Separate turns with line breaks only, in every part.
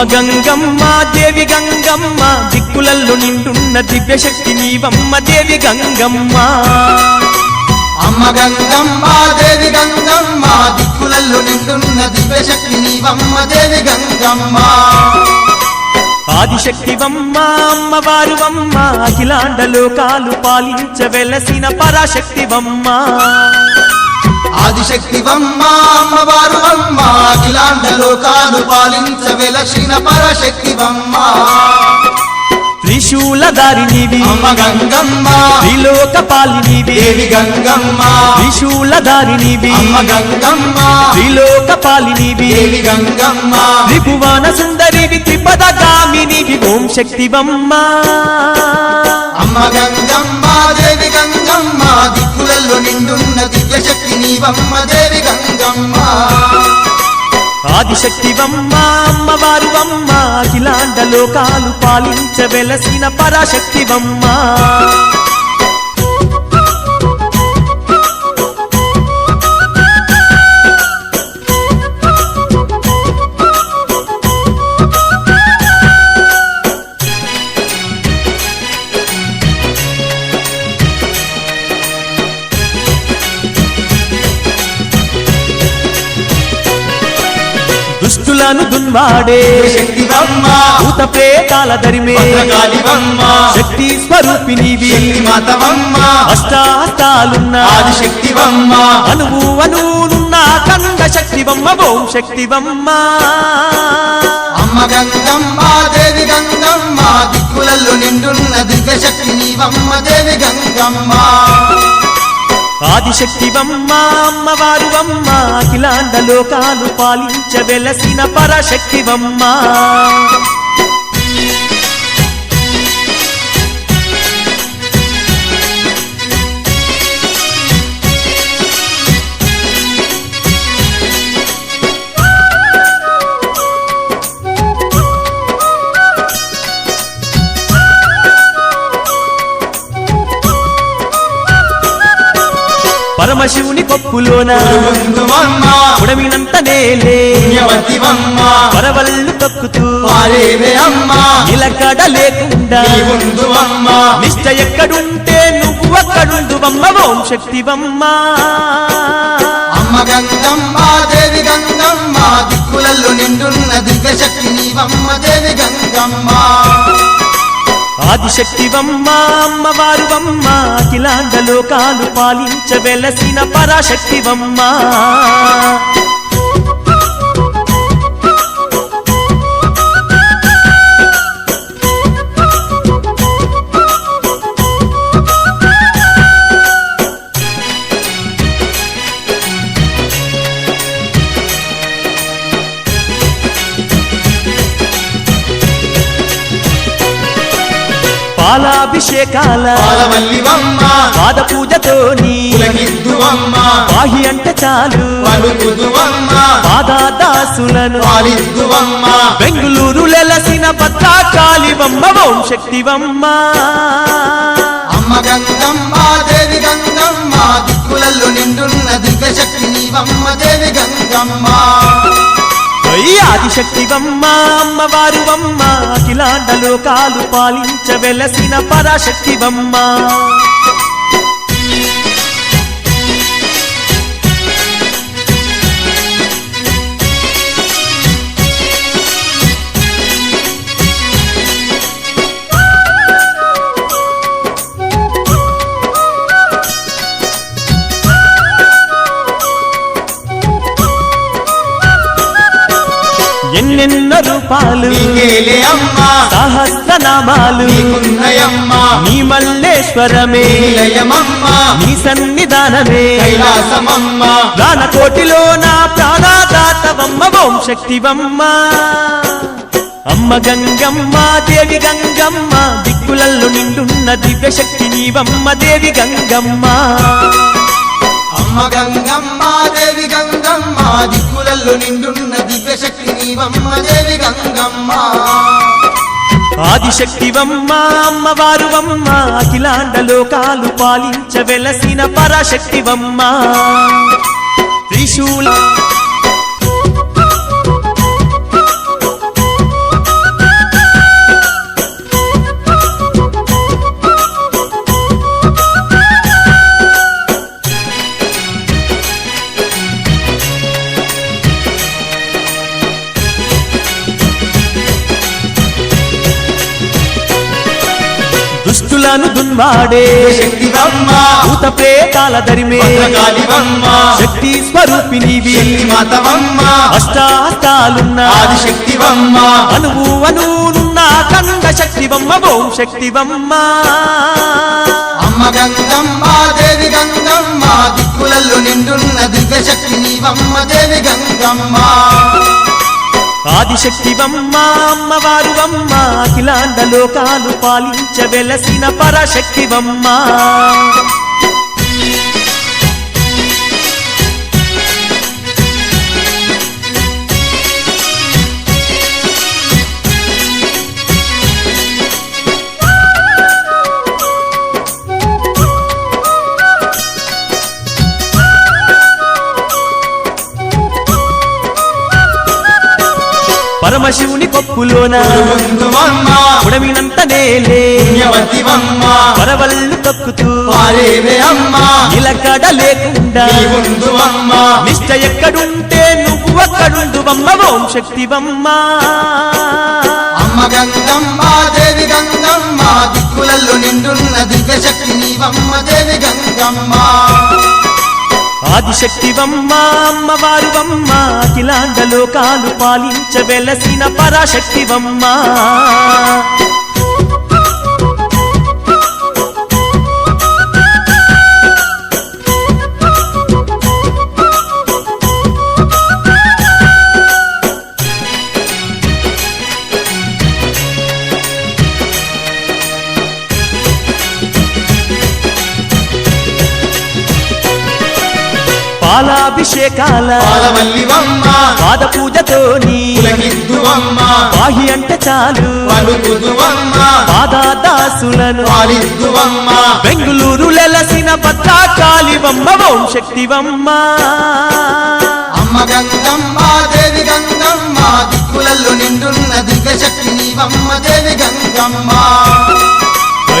అమ్మ గంగమ్మ దేవి గంగమ్మ దిక్కులల్లో నిండున్న దివ్యశక్తి నీవమ్మ దేవి గంగమ్మ.
అమ్మ గంగమ్మ దేవి గంగమ్మ దిక్కులలో నిండున్న దివ్యశక్తి నీవమ్మ దేవి గంగమ్మ.
ఆదిశక్తివమ్మ అమ్మవారువమ్మ అఖిలాండ లోకాలు పాలించ వెలసిన పరాశక్తివమ్మ.
ఆదిశక్తివమ్మ అమ్మవారు అఖిలాండ లోకాలు పాలించ వెలసిన పరశక్తివమ్మ
త్రిశూలధారి నీవి
అమ్మ గంగమ్మ.
త్రిలోక పాలినివి
దేవి గంగమ్మ.
త్రిశూలధారి నీవి
అమ్మ గంగమ్మ.
త్రిలోక పాలినివి
దేవి గంగమ్మ.
త్రిభువన సుందరివి త్రిపద కామినివి ఓం శక్తివమ్మ.
అమ్మ గంగమ్మ దేవి గంగమ్మ. దిక్కులలో నిండున్న దివ్యశక్తి నీవమ్మ దేవి
ఆదిశక్తివమ్మ అమ్మవారు అమ్మ అఖిలాండ లోకాలు పాలించవెలసిన పరాశక్తివమ్మ. దుష్టులను దున్వాడే భూత ప్రేతాల దరిమే. శక్తి
మాతవమ్మ
అష్టాస్తాలున్న. అనువు అనువునున్న కంద శక్తివమ్మ ఓం శక్తివమ్మ.
అమ్మ గంగమ్మ దేవి గంగమ్మ దిక్కులలో నిండున్న దివ్యశక్తి నీవమ్మ దేవి గంగమ్మ.
ఆదిశక్తివమ్మ అమ్మవారు అమ్మ అఖిలాండ లోకాలు పాలించ వెలసిన పరశక్తివమ్మ. పరమశివుని కొప్పులోన.
ముందువమ్మ
ఉడమినంత నేలే
పుణ్యవతివమ్మ
పరవళ్ళు తొక్కుతూ. నిలకడ లేకుండా. నిష్ట ఎక్కడుంటే నువ్వు అక్కడుందువమ్మ ఓం శక్తివమ్మ.
అమ్మ గంగమ్మ దేవి గంగమ్మ.
పరాశక్తివమ్మ అమ్మవారు అమ్మ అఖిలాండ లోకాలు పాలించ వెలసిన పరాశక్తివమ్మ. పాలాభిషేకాల పాద
పులకిద్దువమ్మ.
పాహి అంటే చాలు. పాదాదాసులను బెంగుళూరు లెలసిన భద్రాకాళివమ్మ ఓం శక్తివమ్మ
అమ్మ గంగమ్మ దేవి గంగమ్మ దిక్కులలో నిండున్న దివ్యశక్తి నీవమ్మ దేవి గంగమ్మ.
ఆదిశక్తివమ్మ అమ్మవారు అమ్మ అఖిలాండ లోకాలు పాలించ వెలసిన పరాశక్తివమ్మ
అమ్మ.
సహస్రనామాలు. నీ మల్లేశ్వరమే. నీ సన్నిధానమే. ప్రాణ కోటిలో నా ప్రాణదాతవమ్మ ఓం శక్తివమ్మ అమ్మ గంగమ్మ దేవి గంగమ్మ దిక్కులల్లో నిండున్న దివ్య శక్తి నీవమ్మ దేవి గంగమ్మ.
అమ్మ గంగమ్మ దేవి గంగమ్మ దిక్కులలో నిండున్న దివ్యశక్తి నీవమ్మ దేవి గంగమ్మ.
ఆదిశక్తివమ్మ అమ్మవారు అమ్మ అఖిలాండ లోకాలు పాలించ వెలసిన పరాశక్తివమ్మ. త్రిశూల దుష్టులను దున్వాడే.
శక్తివమ్మ.
భూత ప్రేతాల దరిమే. శక్తి
మాతవమ్మ
అష్టాస్తాలున్న
ఆదిశక్తివమ్మ.
అనువు అనువునున్న కండ శక్తివమ్మ ఓం శక్తివమ్మ.
అమ్మ గంగమ్మ దేవి గంగమ్మ దిక్కులలో నిండున్న దివ్య శక్తి నీవమ్మ దేవి గంగమ్మ.
ఆదిశక్తివమ్మ అమ్మవారు అమ్మ అఖిలాండ లోకాలు పాలించవెలసిన వెలసిన పరశక్తివమ్మ. ఉడమినంత నేలే
పుణ్యవతివమ్మ
పరవళ్ళు తొక్కుతూ నిలకడ లేకుండా నిష్ట ఎక్కడుంటే నువ్వు అక్కడుందువమ్మ ఓం శక్తివమ్మ
అమ్మ. గంగమ్మ దేవి గంగమ్మ దిక్కులలో నిండున్న దివ్య శక్తి నీవమ్మ దేవి గంగమ్మ.
ఆదిశక్తివమ్మ అమ్మవారు అమ్మ అఖిలాండ లోకాలు పాలించ వెలసిన పరాశక్తివమ్మ పాలాభిషేకాల పాద
పులకిద్దువమ్మ
వాహి అంటే చాలు. పాదాదాసులను బెంగుళూరు లెలసిన భద్రాకాళివమ్మ ఓం శక్తివమ్మ
అమ్మ గంగమ్మ దేవి గంగమ్మ దిక్కులలో నిండున్న దివ్య శక్తి నీవమ్మ దేవి గంగమ్మ.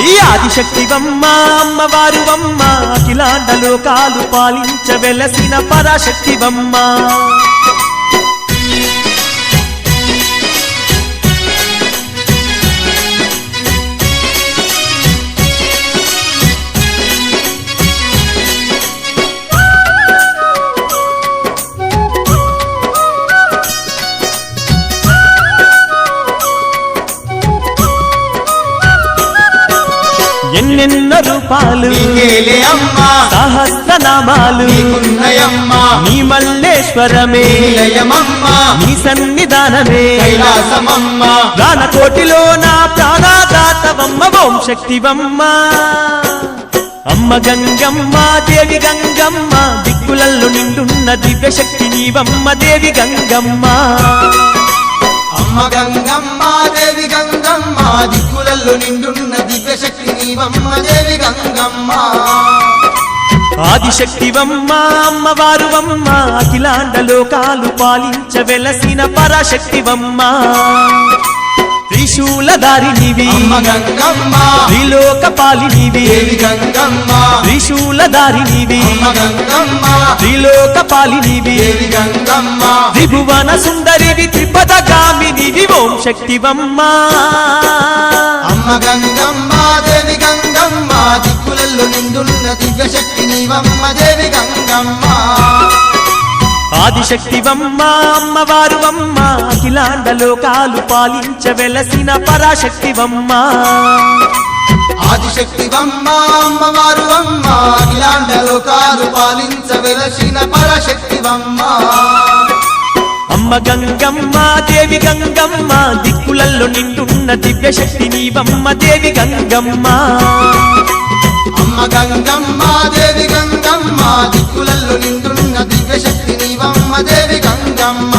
ఆదిశక్తి వమ్మ అమ్మవారు వమ్మ అఖిలాండ లోకాలు పాలించ వెలసిన పరాశక్తివమ్మ. ఎన్నెన్నో
అమ్మ.
సహస్రనామాలు. నీ మల్లేశ్వరమే. నీ సన్నిధానమే. దాన కోటిలో నా ప్రాణదాతవమ్మ ఓం శక్తివమ్మ అమ్మ గంగమ్మ దేవి గంగమ్మ దిక్కులల్లో నిండున్న దివ్య శక్తి నీవమ్మ దేవి గంగమ్మ.
అమ్మ గంగమ్మ దేవి గంగమ్మ దిక్కులల్లో నిండున్న దివ్య శక్తి నీవమ్మ దేవి గంగమ్మ.
ఆదిశక్తివమ్మ అమ్మవారు అమ్మ అఖిలాండ లోకాలు పాలించ వెలసిన పరాశక్తివమ్మ. త్రిశూలధారినివి
అమ్మ గంగమ్మ.
త్రిలోక పాలినివి
దేవి గంగమ్మ.
త్రిశూలధారినివి
అమ్మ గంగమ్మ.
త్రిలోక పాలినివి
దేవి గంగమ్మ.
త్రిభువన సుందరివి త్రిపద గామినివి ఓం శక్తివమ్మ.
అమ్మ గంగమ్మ దేవి గంగమ్మ. దిక్కులలో నిండున్న దివ్య శక్తి నీవమ్మ దేవి గంగమ్మ.
ఆదిశక్తివమ్మ అమ్మవారు అమ్మ అఖిలాండ లోకాలు పాలించ వెలసిన పరాశక్తివమ్మ.
ఆదిశక్తివమ్మ అమ్మవారు అమ్మ అఖిలాండ లోకాలు పాలించ వెలసిన పరశక్తివమ్మ.
అమ్మ గంగమ్మ దేవి గంగమ్మ దిక్కులల్లో నిండున్న దివ్య శక్తి నీవమ్మ దేవి గంగమ్మ.
అమ్మ గంగమ్మ దేవి గంగమ్మ దిక్కులల్లో నిండున్న దివ్యశక్తి నీవమ్మ దేవి గంగమ్మ.